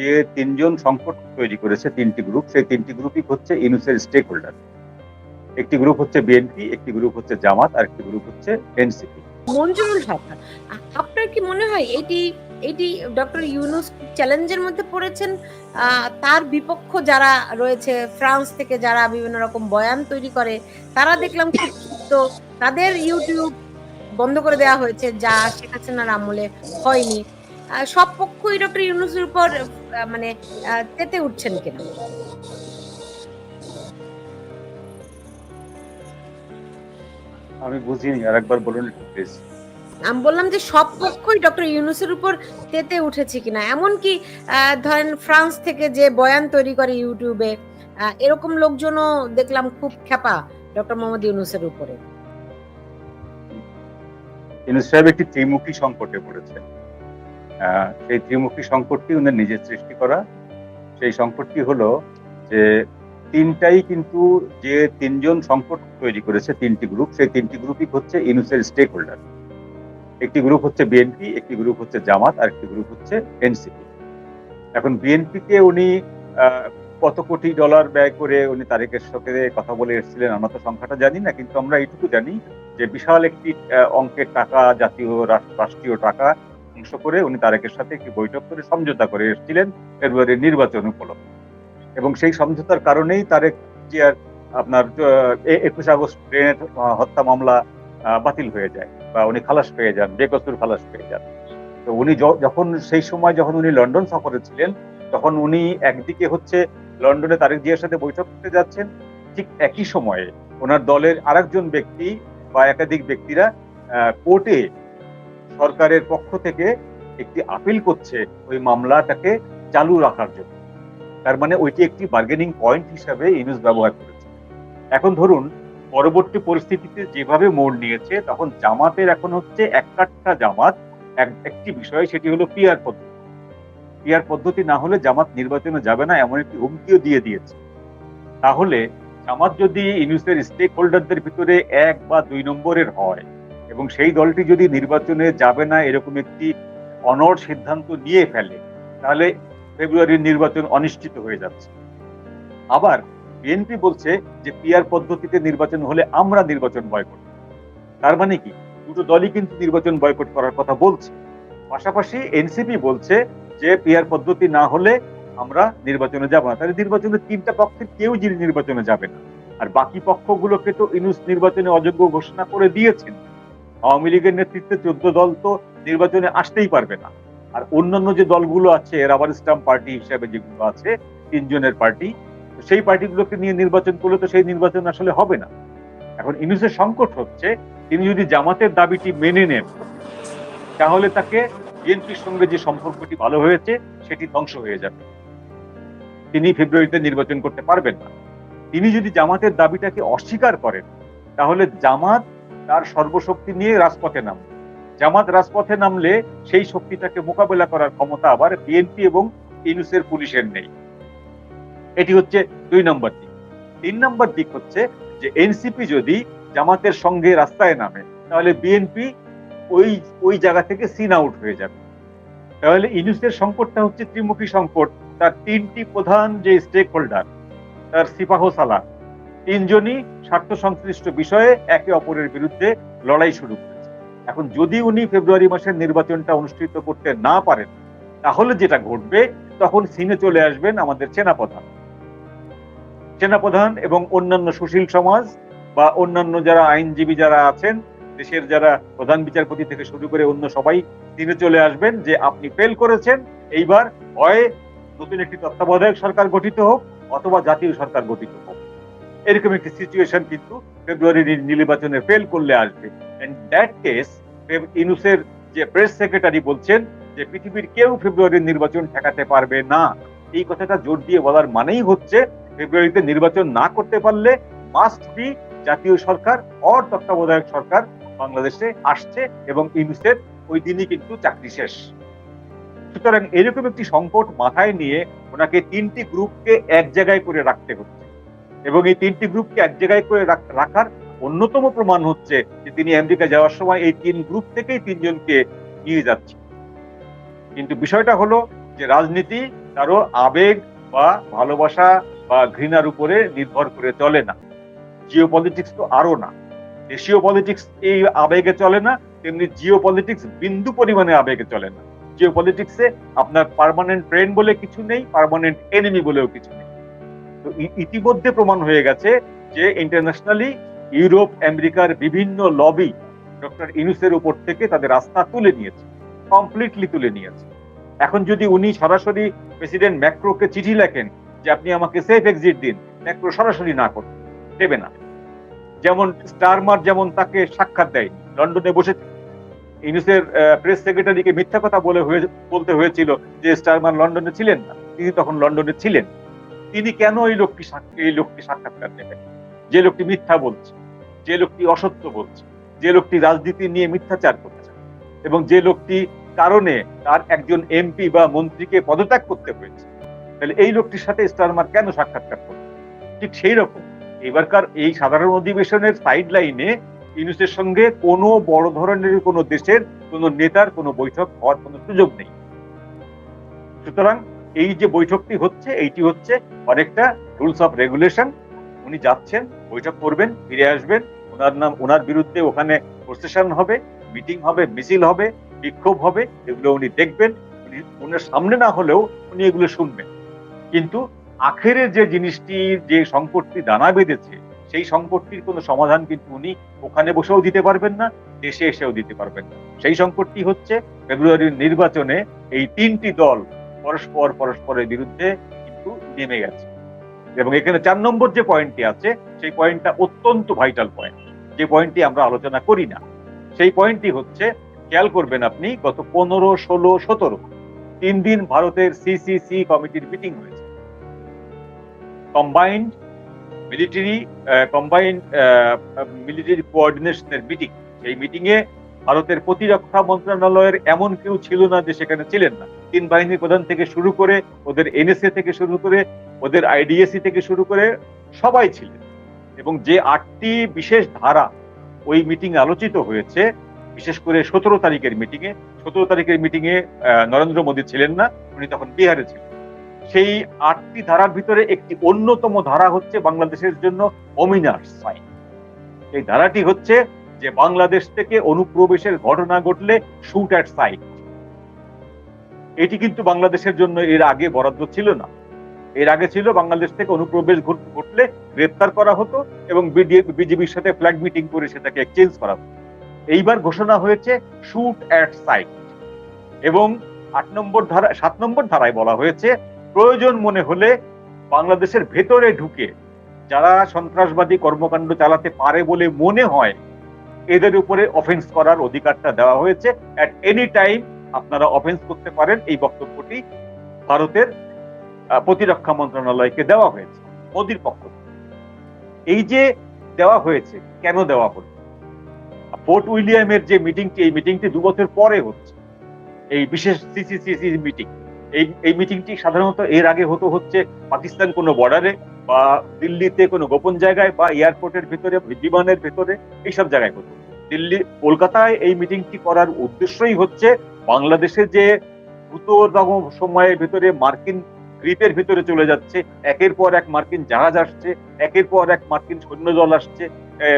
যে তিনজন সংকট তৈরি করেছে, তিনটি গ্রুপ সেই তিনটি গ্রুপই হচ্ছে ইনুসের স্টেক হোল্ডার একটি গ্রুপ হচ্ছে বিএনপি একটি গ্রুপ হচ্ছে জামাত, আর একটি গ্রুপ হচ্ছে এনসিপি মঞ্জুরুল হক, আপনার কি মনে হয় এটি এটি ডক্টর ইউনুস চ্যালেঞ্জের মধ্যে পড়েছেন? তার বিপক্ষ যারা রয়েছে, ফ্রান্স থেকে যারা বিভিন্ন রকম বয়ান তৈরি করে, তারা দেখলাম ক্ষিপ্ত তাদের ইউটিউব বন্ধ করে দেওয়া হয়েছে, যা শেখ হাসিনার আমলে হয়নি। সব পক্ষই ডক্টর ইউনুসের উপর মানে তেতে উঠছেন কেন? আমি বুঝিনি আর একবার বলুন একটু প্লিজ আমি বললাম যে সব পক্ষই ডক্টর ইউনুসের উপর তেতে উঠেছে কিনা। এমনকি ধরেন ফ্রান্স থেকে যে বয়ান তৈরি করে ইউটিউবে এরকম লোকজনও দেখলাম খুব খেপা ডক্টর মোহাম্মদ ইউনুসের উপরে। ইউনুস সাহেব একটি ত্রিমুখী সংকটে পড়েছে সেই ত্রিমুখী সংকটটি উনি নিজের সৃষ্টি করা। সেই সংকটটি হলো যে তিনটাই কিন্তু যে তিনজন সংকট তৈরি করেছে, তিনটি গ্রুপ সেই তিনটি গ্রুপই হচ্ছে ইনুসের স্টেক হোল্ডার একটি গ্রুপ হচ্ছে বিএনপি একটি গ্রুপ হচ্ছে জামাত, আর একটি গ্রুপ হচ্ছে এনসিপি এখন বিএনপিকে উনি কত কোটি ডলার ব্যয় করে উনি তারেকের সাথে কথা বলে এসেছিলেন, আমরা তো সংখ্যাটা জানি না, কিন্তু আমরা এইটুকু জানি যে বিশাল একটি অঙ্কের টাকা, জাতীয় রাষ্ট্র- রাষ্ট্রীয় টাকা অংশ করে উনি তারেকের সাথে একটি বৈঠক করে সমঝোতা করে এসেছিলেন ফেব্রুয়ারির নির্বাচন উপলক্ষে। এবং সেই সমঝোতার কারণেই তারেক জিয়ার আপনার একুশ আগস্ট ট্রেনের হত্যা মামলা বাতিল হয়ে যায় বা উনি খালাস পেয়ে যান, বেকসুর খালাস পেয়ে যান। তো উনি যখন সেই সময় যখন উনি লন্ডন সফরে ছিলেন, তখন উনি একদিকে হচ্ছে লন্ডনে তারেক জিয়ার সাথে বৈঠক করতে যাচ্ছেন। ঠিক একই সময়ে ওনার দলের আরেকজন ব্যক্তি বা একাধিক ব্যক্তিরা কোর্টে সরকারের পক্ষ থেকে একটি আপিল করছে ওই মামলাটাকে চালু রাখার জন্য। তার মানে ওইটি একটি বার্গেনিং পয়েন্ট হিসাবে ইউনুস ব্যবহার করেছে। এখন ধরুন, পরবর্তী পরিস্থিতিতে যেভাবে মোড় নিয়েছে, তখন জামাতের এখন হচ্ছে এক কাঠটা জামাত। এক- একটি বিষয় সেটি হলো পিয়ার পদ্ধতি। পিয়ার পদ্ধতি না হলে জামাত নির্বাচনে যাবে না, এমন একটি হুমকিও দিয়ে দিয়েছে। তাহলে জামাত যদি ইউনুসের স্টেক হোল্ডারদের ভিতরে এক বা দুই নম্বরের হয় এবং সেই দলটি যদি নির্বাচনে যাবে না এরকম একটি অনড় সিদ্ধান্ত নিয়ে ফেলে, তাহলে ফেব্রুয়ারির নির্বাচন অনিশ্চিত হয়ে যাচ্ছে। আবার বিএনপি বলছে যে পিয়ার পদ্ধতিতে নির্বাচন হলে আমরা নির্বাচন বয়কট তার মানে কি? দুটো দলই কিন্তু নির্বাচন বয়কট করার কথা বলছে। পাশাপাশি এনসিপি বলছে যে পিয়ার পদ্ধতি না হলে আমরা নির্বাচনে যাব না। তাহলে নির্বাচনে তিনটা পক্ষের কেউ যিনি নির্বাচনে যাবে না, আর বাকি পক্ষগুলোকে তো ইনুস নির্বাচনে অযোগ্য ঘোষণা করে দিয়েছেন আওয়ামী লীগের নেতৃত্বে চোদ্দ দল তো নির্বাচনে আসতেই পারবে না। আর অন্যান্য যে দলগুলো আছে, রাবার স্টাম্প পার্টি হিসেবে যেগুলো আছে, তিনজনের পার্টি সেই পার্টিগুলোকে নিয়ে নির্বাচন করলে তো সেই নির্বাচন আসলে হবে না। এখন ইনুসের সংকট হচ্ছে, তিনি যদি জামাতের দাবিটি মেনে নেন, তাহলে তাকে বিএনপির সঙ্গে যে সম্পর্কটি ভালো হয়েছে, সেটি ধ্বংস হয়ে যাবে। তিনি ফেব্রুয়ারিতে নির্বাচন করতে পারবেন না। তিনি যদি জামাতের দাবিটাকে অস্বীকার করেন, তাহলে জামাত তার সর্বশক্তি নিয়ে রাজপথে নামবে জামাত রাজপথে নামলে সেই শক্তিটাকে মোকাবেলা করার ক্ষমতা আবার বিএনপি এবং ইনুসের পুলিশের নেই। এটি হচ্ছে দুই নম্বর দিক। তিন নম্বর দিক হচ্ছে যে এনসিপি যদি জামাতের সঙ্গে রাস্তায় নামে, তাহলে বিএনপি ওই ওই জায়গা থেকে সিন আউট হয়ে যাবে। তাহলে ইনুসের সংকটটা হচ্ছে ত্রিমুখী সংকট। তার তিনটি প্রধান যে স্টেক হোল্ডার তার সিপাহ সালা তিনজনই স্বার্থ সংশ্লিষ্ট বিষয়ে একে অপরের বিরুদ্ধে লড়াই শুরু করেছে। এখন যদি উনি ফেব্রুয়ারি মাসের নির্বাচনটা অনুষ্ঠিত করতে না পারেন, তাহলে যেটা ঘটবে, তখন সিনে চলে আসবেন আমাদের সেনাপ্রধান। সেনাপ্রধান এবং অন্যান্য সুশীল সমাজ বা অন্যান্য যারা আইনজীবী যারা আছেন, দেশের যারা প্রধান বিচারপতি থেকে শুরু করে অন্য সবাই তিনি চলে আসবেন যে আপনি ফেল করেছেন, এইবার হয় নতুন একটি তত্ত্বাবধায়ক সরকার গঠিত হোক অথবা জাতীয় সরকার গঠিত হোক। এরকম একটি সিচুয়েশন কিন্তু ফেব্রুয়ারি নির্বাচনে ফেল করলে আসবে। দ্যাট কেস ইনুসের যে প্রেস সেক্রেটারি বলছেন যে পৃথিবীর কেউ ফেব্রুয়ারির নির্বাচন ঠেকাতে পারবে না। এই কথাটা জোর দিয়ে বলার মানেই হচ্ছে ফেব্রুয়ারিতে নির্বাচন না করতে পারলে মাস্ট বি জাতীয় সরকার অর তত্ত্বাবধায়ক সরকার বাংলাদেশে আসছে এবং ইউনুসের ওই দিনই কিন্তু চাকরি শেষ। সুতরাং এরকম একটি সংকট মাথায় নিয়ে ওনাকে তিনটি গ্রুপকে এক জায়গায় করে রাখতে হচ্ছে। এবং এই তিনটি গ্রুপকে এক জায়গায় করে রাখার অন্যতম প্রমাণ হচ্ছে যে তিনি আমেরিকা যাওয়ার সময় এই তিন গ্রুপ থেকেই তিনজনকে নিয়ে যাচ্ছে কিন্তু বিষয়টা হলো যে রাজনীতি কারও আবেগ বা ভালোবাসা বা ঘৃণার উপরে নির্ভর করে চলে না। জিও পলিটিক্স তো আরও না। দেশীয় পলিটিক্স এই আবেগে চলে না, তেমনি জিও পলিটিক্স বিন্দু পরিমাণে আবেগে চলে না। জিও পলিটিক্সে আপনার পারমানেন্ট ফ্রেন্ড বলে কিছু নেই, পারমানেন্ট এনিমি বলেও কিছু নেই। তো ইতিমধ্যে প্রমাণ হয়ে গেছে যে ইন্টারন্যাশনালি ইউরোপ আমেরিকার বিভিন্ন লবি ডক্টর ইনুসের উপর থেকে তাদের আস্থা তুলে নিয়েছে কমপ্লিটলি তুলে নিয়েছে। এখন যদি উনি সরাসরি প্রেসিডেন্ট ম্যাক্রোকে চিঠি লেখেন যে আপনি আমাকে সেফ এক্সিট দিন ম্যাক্রো সরাসরি না করতে দেবে না। যেমন স্টারমার যেমন তাকে সাক্ষাৎ দেয়, লন্ডনে বসে ইউনিসের প্রেস সেক্রেটারিকে মিথ্যা কথা বলে বলতে হয়েছিল যে স্টারমার লন্ডনে ছিলেন না। তিনি তখন লন্ডনে ছিলেন। তিনি কেন এই লোকটি এই লোকটি সাক্ষাৎকার দেবেন যে লোকটি মিথ্যা বলছে, যে লোকটি অসত্য বলছে, যে লোকটি রাজনীতি নিয়ে মিথ্যাচার করছে এবং যে লোকটি কারণে তার একজন এমপি বা মন্ত্রীকে পদত্যাগ করতে হয়েছে, তাহলে এই লোকটির সাথে স্টারমার কেন সাক্ষাৎকার করবে ঠিক সেই রকম এবারকার এই সাধারণ অধিবেশনের সাইড লাইনে ইউনুসের সঙ্গে কোনো বড় ধরনের কোনো দেশের কোনো নেতার কোনো বৈঠক হওয়ার কোনো সুযোগ নেই। সুতরাং এই যে বৈঠকটি হচ্ছে, এইটি হচ্ছে অনেকটা রুলস অফ রেগুলেশন উনি যাচ্ছেন, বৈঠক করবেন, ফিরে আসবেন। ওনার নাম, ওনার বিরুদ্ধে ওখানে প্রসেশন হবে মিটিং হবে, মিছিল হবে, বিক্ষোভ হবে, এগুলো উনি দেখবেন। উনি, ওনার সামনে না হলেও উনি এগুলো শুনবেন। কিন্তু আখেরে যে জিনিসটি, যে সংকটটি দানা বেঁধেছে, সেই সংকটটির কোনো সমাধান কিন্তু উনি ওখানে বসেও দিতে পারবেন না, দেশে এসেও দিতে পারবেন না। সেই সংকটটি হচ্ছে ফেব্রুয়ারির নির্বাচনে এই তিনটি দল পরস্পর পরস্পরের বিরুদ্ধে কিন্তু নেমে গেছে। এবং এখানে চার নম্বর যে পয়েন্টটি আছে, সেই পয়েন্টটা অত্যন্ত ভাইটাল পয়েন্ট যে পয়েন্টটি আমরা আলোচনা করি না, সেই পয়েন্টটি হচ্ছে, খেয়াল করবেন আপনি, গত পনেরো, ষোলো, সতেরো, তিন দিন ভারতের সিসিসি কমিটির মিটিং হয়েছে। কম্বাইন্ড মিলিটারি কম্বাইন্ড মিলিটারি কোঅর্ডিনেশনের মিটিং সেই মিটিং এ ভারতের প্রতিরক্ষা মন্ত্রণালয়ের এমন কেউ ছিল না যে সেখানে ছিলেন না। তিন বাহিনীর প্রধান থেকে শুরু করে, ওদের এনএসএ থেকে শুরু করে, ওদের আইডিএসি থেকে শুরু করে সবাই ছিলেন। এবং যে আটটি বিশেষ ধারা ওই মিটিং আলোচিত হয়েছে, বিশেষ করে সতেরো তারিখের মিটিংয়ে সতেরো তারিখের মিটিংয়ে নরেন্দ্র মোদী ছিলেন না, উনি তখন বিহারে ছিলেন। সেই আটটি ধারার ভিতরে একটি অন্যতম ধারা হচ্ছে বাংলাদেশের জন্য অমিনার সাইন এই ধারাটি হচ্ছে যে বাংলাদেশ থেকে অনুপ্রবেশের ঘটনা ঘটলে শুট অ্যাট সাইট এটি কিন্তু বাংলাদেশের জন্য এর আগে বরাদ্দ ছিল না। এর আগে ছিল বাংলাদেশ থেকে অনুপ্রবেশ ঘটলে গ্রেপ্তার করা হতো এবং বিজেপির সাথে ফ্ল্যাগ মিটিং করে সেটাকে এক্সচেঞ্জ করা হতো। এইবার ঘোষণা হয়েছে শুট অ্যাট সাইট এবং আট নম্বর ধারা, সাত নম্বর ধারায় বলা হয়েছে, প্রয়োজন মনে হলে বাংলাদেশের ভেতরে ঢুকে যারা সন্ত্রাসবাদী কর্মকাণ্ড চালাতে পারে বলে মনে হয়, এদের উপরে অফেন্স করার অধিকারটা দেওয়া হয়েছে অ্যাট এনি টাইম আপনারা অফেন্স করতে পারেন, এই বক্তব্যটি ভারতের প্রতিরক্ষা মন্ত্রণালয়কে দেওয়া হয়েছে, মোদির পক্ষ এই যে দেওয়া হয়েছে, কেন দেওয়া হলো? ফোর্ট উইলিয়ামের যে মিটিংটি, এই মিটিংটি দু বছর পরে হচ্ছে। এই বিশেষ সিসিসিসি মিটিং, এই এই মিটিংটি সাধারণত এর আগে হতো হচ্ছে পাকিস্তান কোনো বর্ডারে বা দিল্লিতে কোনো গোপন জায়গায় বা এয়ারপোর্টের ভিতরে, বিমানের ভেতরে, এইসব জায়গায় হতো। দিল্লি, কলকাতায় এই মিটিংটি করার উদ্দেশ্যই হচ্ছে বাংলাদেশে যে দ্রুততম সময়ের ভিতরে মার্কিন গ্রিপের ভিতরে চলে যাচ্ছে, একের পর এক মার্কিন জাহাজ আসছে, একের পর এক মার্কিন সৈন্যদল আসছে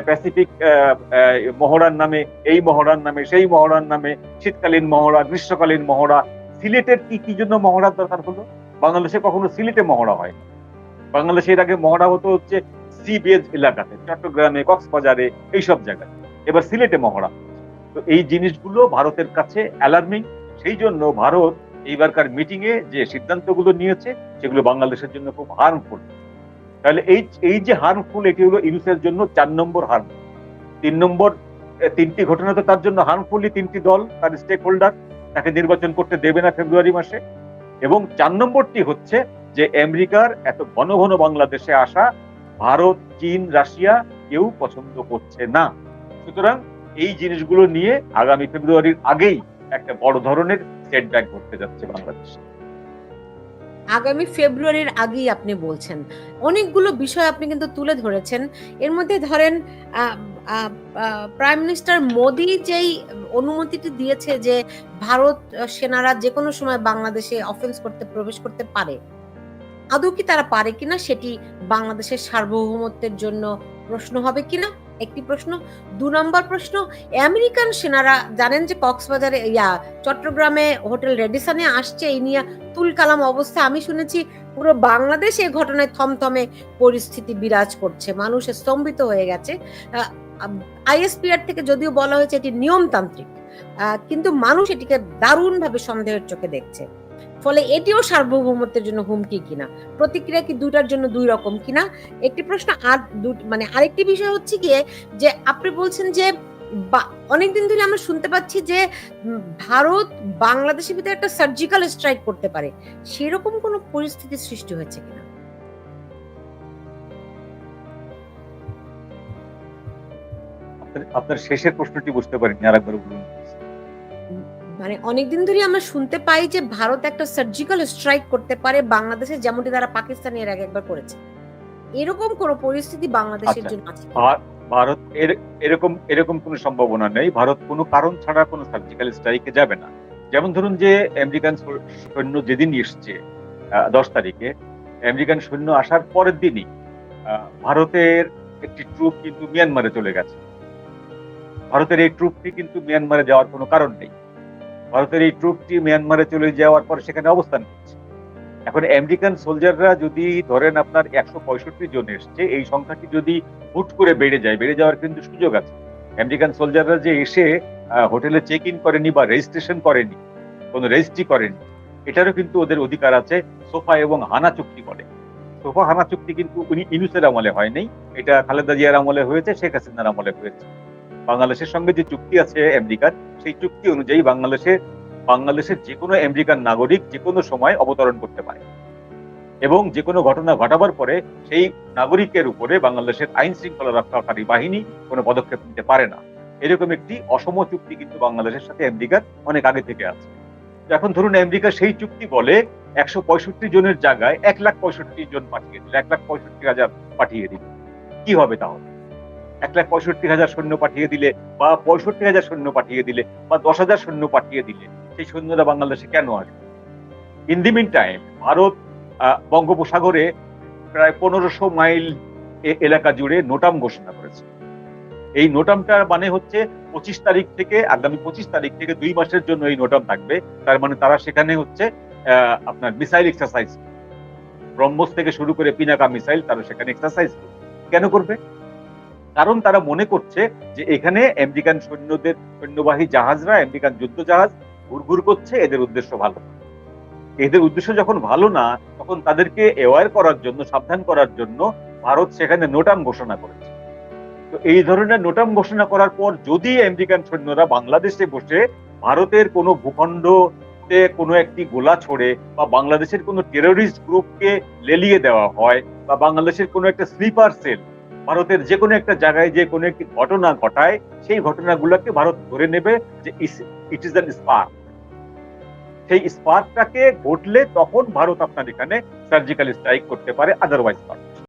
প্যাসিফিক মহড়ার নামে, এই মহড়ার নামে, সেই মহড়ার নামে, শীতকালীন মহড়া, গ্রীষ্মকালীন মহড়া, সিলেটের কি কি জন্য মহড়ার দরকার হলো? বাংলাদেশে কখনো সিলেটে মহড়া হয় না বাংলাদেশের আগে মহড়া হতো হচ্ছে সি বেজ এলাকাতে, চট্টগ্রামে, কক্সবাজারে, এইসব জায়গায়। এবার সিলেটে মহড়া। তো এই জিনিসগুলো ভারতের কাছে অ্যালার্মিং সেই জন্য ভারত এইবারকার মিটিং এ যে সিদ্ধান্তগুলো নিয়েছে, সেগুলো বাংলাদেশের জন্য খুব হার্মফুল তাহলে এই এই যে হার্মফুল এটি হলো ইউনুসের জন্য চার নম্বর হার্মফুল তিন নম্বর তিনটি ঘটনা তো তার জন্য হার্মফুলি তিনটি দল, তার স্টেক হোল্ডার তাকে নির্বাচন করতে দেবে না ফেব্রুয়ারি মাসে। এবং চার নম্বরটি হচ্ছে যে আমেরিকার এত ঘন ঘন বাংলাদেশে আসা ভারত, চীন, রাশিয়া কেউ পছন্দ করছে না। সুতরাং এই জিনিসগুলো নিয়ে আগামী ফেব্রুয়ারির আগেই একটা বড় ধরনের সেটব্যাক ঘটতে যাচ্ছে বাংলাদেশ। আগামী ফেব্রুয়ারির আগেই আপনি বলছেন। অনেকগুলো বিষয় আপনি কিন্তু তুলে ধরেছেন। এর মধ্যে ধরেন প্রাইম মিনিস্টার মোদি যেই অনুমতিটি দিয়েছে যে ভারত সেনারা যে কোনো সময় বাংলাদেশে অফেন্স করতে, প্রবেশ করতে পারে, আদৌ কি তারা পারে কিনা সেটি বাংলাদেশের সার্বভৌমত্বের জন্য প্রশ্ন হবে কিনা? একটি প্রশ্ন। দু নম্বর প্রশ্ন, আমেরিকান সেনারা জানেন যে কক্সবাজারে, ইয়া, চট্টগ্রামে হোটেল রেডিসনে আসছে এই নিয়ে তুলকালাম অবস্থা। আমি শুনেছি পুরো বাংলাদেশ এই ঘটনায় থমথমে পরিস্থিতি বিরাজ করছে। মানুষ স্তম্ভিত হয়ে গেছে। আইএসপিআর থেকে যদিও বলা হয়েছে এটি নিয়মতান্ত্রিক কিন্তু মানুষ এটিকে দারুণভাবে সন্দেহের চোখে দেখছে। ফলে এটিও সার্বভৌমত্বের জন্য হুমকি কিনা? প্রতিক্রিয়া কি দুটার জন্য দুই রকম কিনা? একটি প্রশ্ন আর দু- মানে আরেকটি বিষয় হচ্ছে গিয়ে যে আপনি বলছেন যে অনেকদিন ধরে আমরা শুনতে পাচ্ছি যে ভারত বাংলাদেশের ভিতরে একটা সার্জিক্যাল স্ট্রাইক করতে পারে। সেরকম কোনো পরিস্থিতি সৃষ্টি হয়েছে কিনা? আপনার- শেষের প্রশ্নটি বুঝতে পারিনি, আরেকবার বলুন। মানে অনেকদিন ধরে আমরা শুনতে পাই যে ভারত একটা সার্জিক্যাল স্ট্রাইক করতে পারে বাংলাদেশে যেমনটি তারা পাকিস্তানি এর আগে একবার করেছে। এরকম কোন পরিস্থিতি বাংলাদেশের আচ্ছা। জন্য আছে? ভারত এর- এরকম এরকম কোনো সম্ভাবনা নেই। ভারত কোনো কারণ ছাড়া কোনো সার্জিক্যাল স্ট্রাইকে যাবে না। যেমন ধরুন যে আমেরিকান সৈন্য যেদিন এসছে দশ তারিখে আমেরিকান সৈন্য আসার পরের দিনই ভারতের একটি ট্রুপ কিন্তু মিয়ানমারে চলে গেছে। ভারতের এই ট্রুপটি কিন্তু মিয়ানমারে যাওয়ার কোনো কারণ নেই। ভারতের এই ট্রুপটি মিয়ানমারে চলে যাওয়ার পর সেখানে অবস্থান করছে। এখন আমেরিকান সোলজাররা যদি ধরেন আপনার একশো পঁয়ষট্টি জন এসছে, এই সংখ্যাটি যদি হুট করে বেড়ে যায়, বেড়ে যাওয়ার কিন্তু সুযোগ আছে। আমেরিকান সোলজাররা যে এসে হোটেলে চেক ইন করেনি বা রেজিস্ট্রেশন করেনি, কোনো রেজিস্ট্রি করেনি, এটারও কিন্তু ওদের অধিকার আছে, সোফা এবং হানা চুক্তি বলে। সোফা হানা চুক্তি কিন্তু উনি ইনুসের আমলে হয়নি, এটা খালেদা জিয়ার আমলে হয়েছে, শেখ হাসিনার আমলে হয়েছে। বাংলাদেশের সঙ্গে যে চুক্তি আছে আমেরিকার সেই চুক্তি অনুযায়ী বাংলাদেশে, বাংলাদেশের যে কোনো আমেরিকান নাগরিক যে কোনো সময় অবতরণ করতে পারে। এবং যে কোনো ঘটনা ঘটাবার পরে সেই নাগরিকের উপরে বাংলাদেশের আইন শৃঙ্খলা রক্ষাকারী বাহিনী কোনো পদক্ষেপ নিতে পারে না। এরকম একটি অসম চুক্তি কিন্তু বাংলাদেশের সাথে আমেরিকার অনেক আগে থেকে আছে। এখন ধরুন আমেরিকা সেই চুক্তি বলে একশো পঁয়ষট্টি জনের জায়গায় এক লাখ পঁয়ষট্টি জন পাঠিয়ে দিল, এক লাখ পঁয়ষট্টি হাজার পাঠিয়ে দিল। কি হবে তাহলে? এক লাখ পঁয়ষট্টি হাজার সৈন্য পাঠিয়ে দিলে বা পঁয়ষট্টি হাজার সৈন্য পাঠিয়ে দিলে বা দশ হাজার সৈন্য পাঠিয়ে দিলে, সেই সৈন্যরা বাংলাদেশে কেন আসবে? In the mean time Bharat বঙ্গোপসাগরে প্রায় পনেরোশো মাইল এলাকা জুড়ে নোটাম ঘোষণা করেছে। এই নোটামটার মানে হচ্ছে পঁচিশ তারিখ থেকে, আগামী পঁচিশ তারিখ থেকে দুই মাসের জন্য এই নোটাম থাকবে। তার মানে তারা সেখানে হচ্ছে আপনার মিসাইল এক্সারসাইজ ব্রহ্মস থেকে শুরু করে পিনাকা মিসাইল তারা সেখানে এক্সারসাইজ কেন করবে? কারণ তারা মনে করছে যে এখানে আমেরিকান সৈন্যদের, সৈন্যবাহী জাহাজরা, আমেরিকান যুদ্ধ জাহাজ ঘুরঘুর করছে, এদের উদ্দেশ্য ভালো এদের উদ্দেশ্য যখন ভালো না, তখন তাদেরকে অ্যাওয়ার করার জন্য, সাবধান করার জন্য ভারত সেখানে নোটাম ঘোষণা করেছে। তো এই ধরনের নোটাম ঘোষণা করার পর যদি আমেরিকান সৈন্যরা বাংলাদেশে বসে ভারতের কোনো ভূখণ্ডতে কোনো একটি গোলা ছড়ে বা বাংলাদেশের কোনো টেরোরিস্ট গ্রুপকে লেলিয়ে দেওয়া হয় বা বাংলাদেশের কোনো একটা স্লিপার সেল ভারতের যে কোনো একটা জায়গায় যে কোনো একটি ঘটনা ঘটায়, সেই ঘটনাগুলোকে ভারত ধরে নেবে যে ইট ইজ স্পার্ক সেই স্পার্কটাকে ঘটলে তখন ভারত আপনার এখানে সার্জিক্যাল স্ট্রাইক করতে পারে আদারওয়াইজ নট